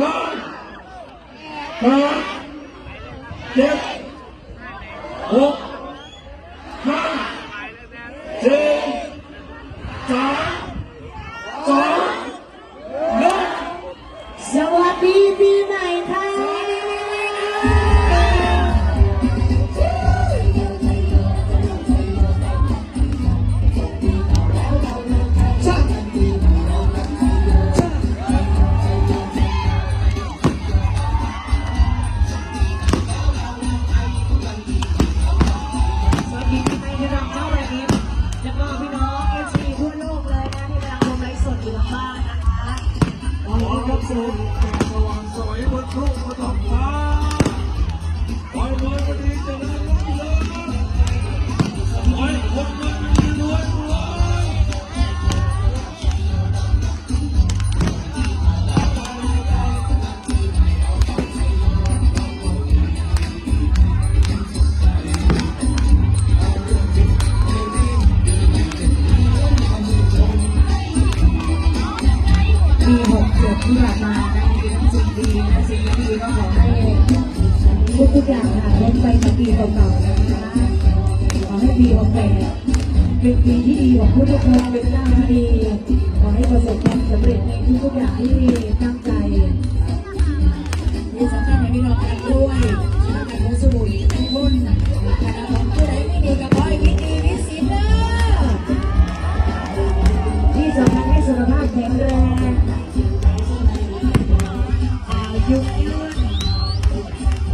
ร้อยแเจ็ดหกห้าสี่สาม เป็นปีที่ดีของทุกคนเป็นหน้าที่ดีขอให้ประสบความสำเร็จในทุกๆอย่างที่ตั้งใจมีสำคัญในพี่น้องกันด้วยการทำสมุมทุกคนการทำผู้ใดไม่ดีกับพ่อยคิดดีวิสิตเด้อที่สำคัญให้สุขภาพแข็งแรงอายุยืน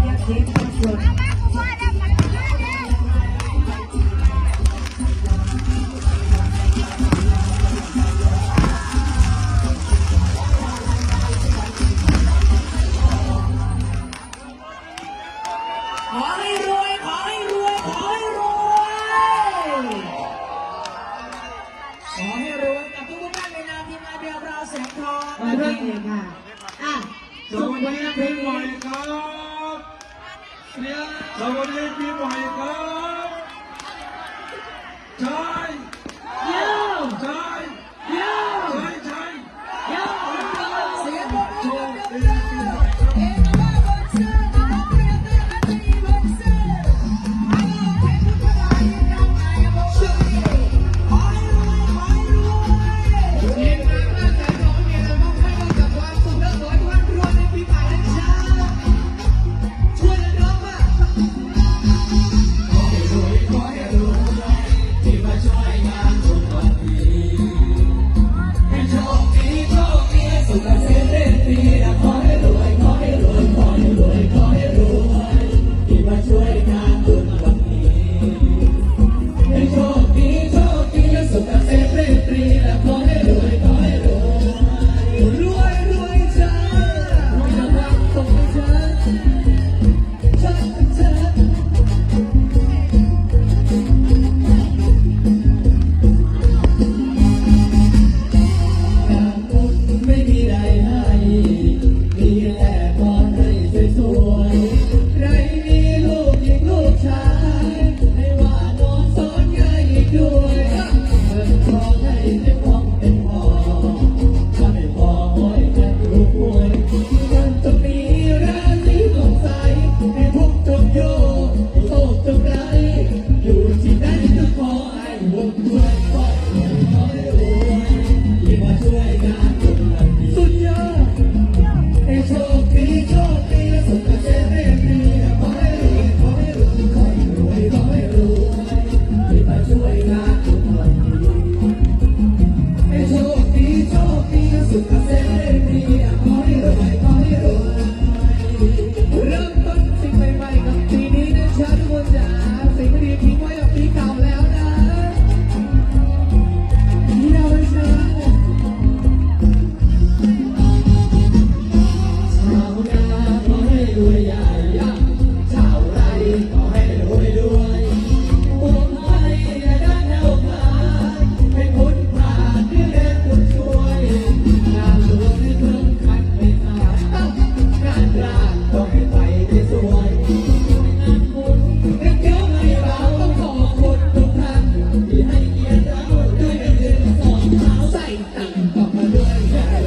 อยากเห็นความสุข สวัสดีปีใหม่ครับสวัสดีปีใหม่ครับ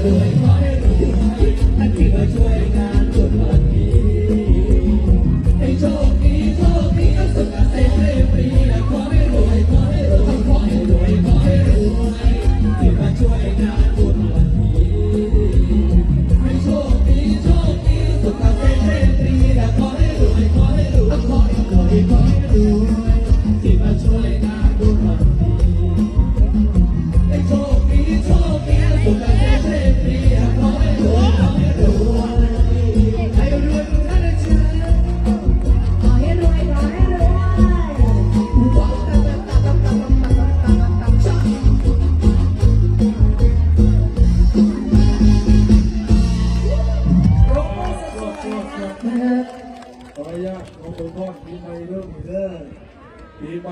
doing.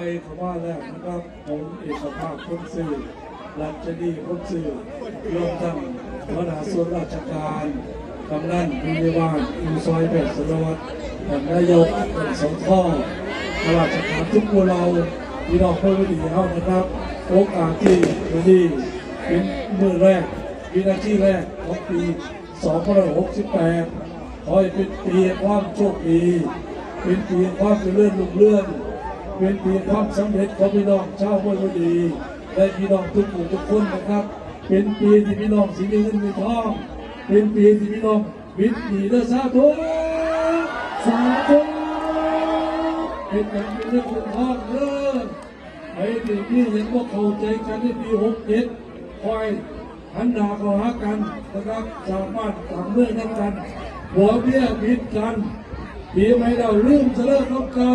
ปีใหม่เขาว่าแล้วนะครับผมเอกภาพคนสื่อรัชนีคนสื่อรวมทั้งหัวหน้าส่วนราชการกำนันผู้ใหญ่บ้านผู้ซอยแปดสารวัตรท่านนายกท่านสงข้อข้าราชการทุกคนเราพี่น้องเพื่อนดีเฮานะครับ โอกาสที่ดีเป็นมือแรกวินาทีแรกของปี2568 ขอให้เป็นปีความโชคดี เป็นปีความเจริญรุ่งเรือง เป็นปีแห่งความสำเร็จของพี่น้องชาวมวลดีและพี่น้องทุกหมู่ทุกคนนะครับ เป็นปีที่พี่น้องสิมีเงินมีทอง เป็นปีที่พี่น้องวิตดีและสาธุสาธุเป็นอย่างมีเรื่องเป็นทองเด้อไอ้ที่พี่เห็นว่าเข้าใจกันในปีหกเจ็ดคอยหันหน้าเข้าหากันนะครับสามารถต่างเรื่องนั้นกันหัวเบี้ยผิดกันปีใหม่เราลืมเสลิมเก่า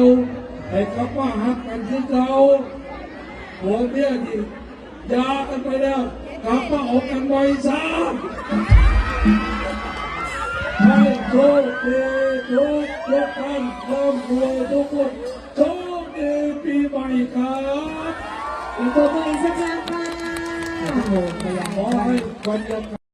ให้กลับมาหักกันที่เก่าหัวเบี้ยที่ยากันไปแล้วกลับมาออกกันไว้ซะให้โชคดีทุกทุกท่านครอบครัวทุกคนโชคดีปีใหม่ครับอีกตัวมืออีกสักครั้งค่ะขอให้วันเดียวกัน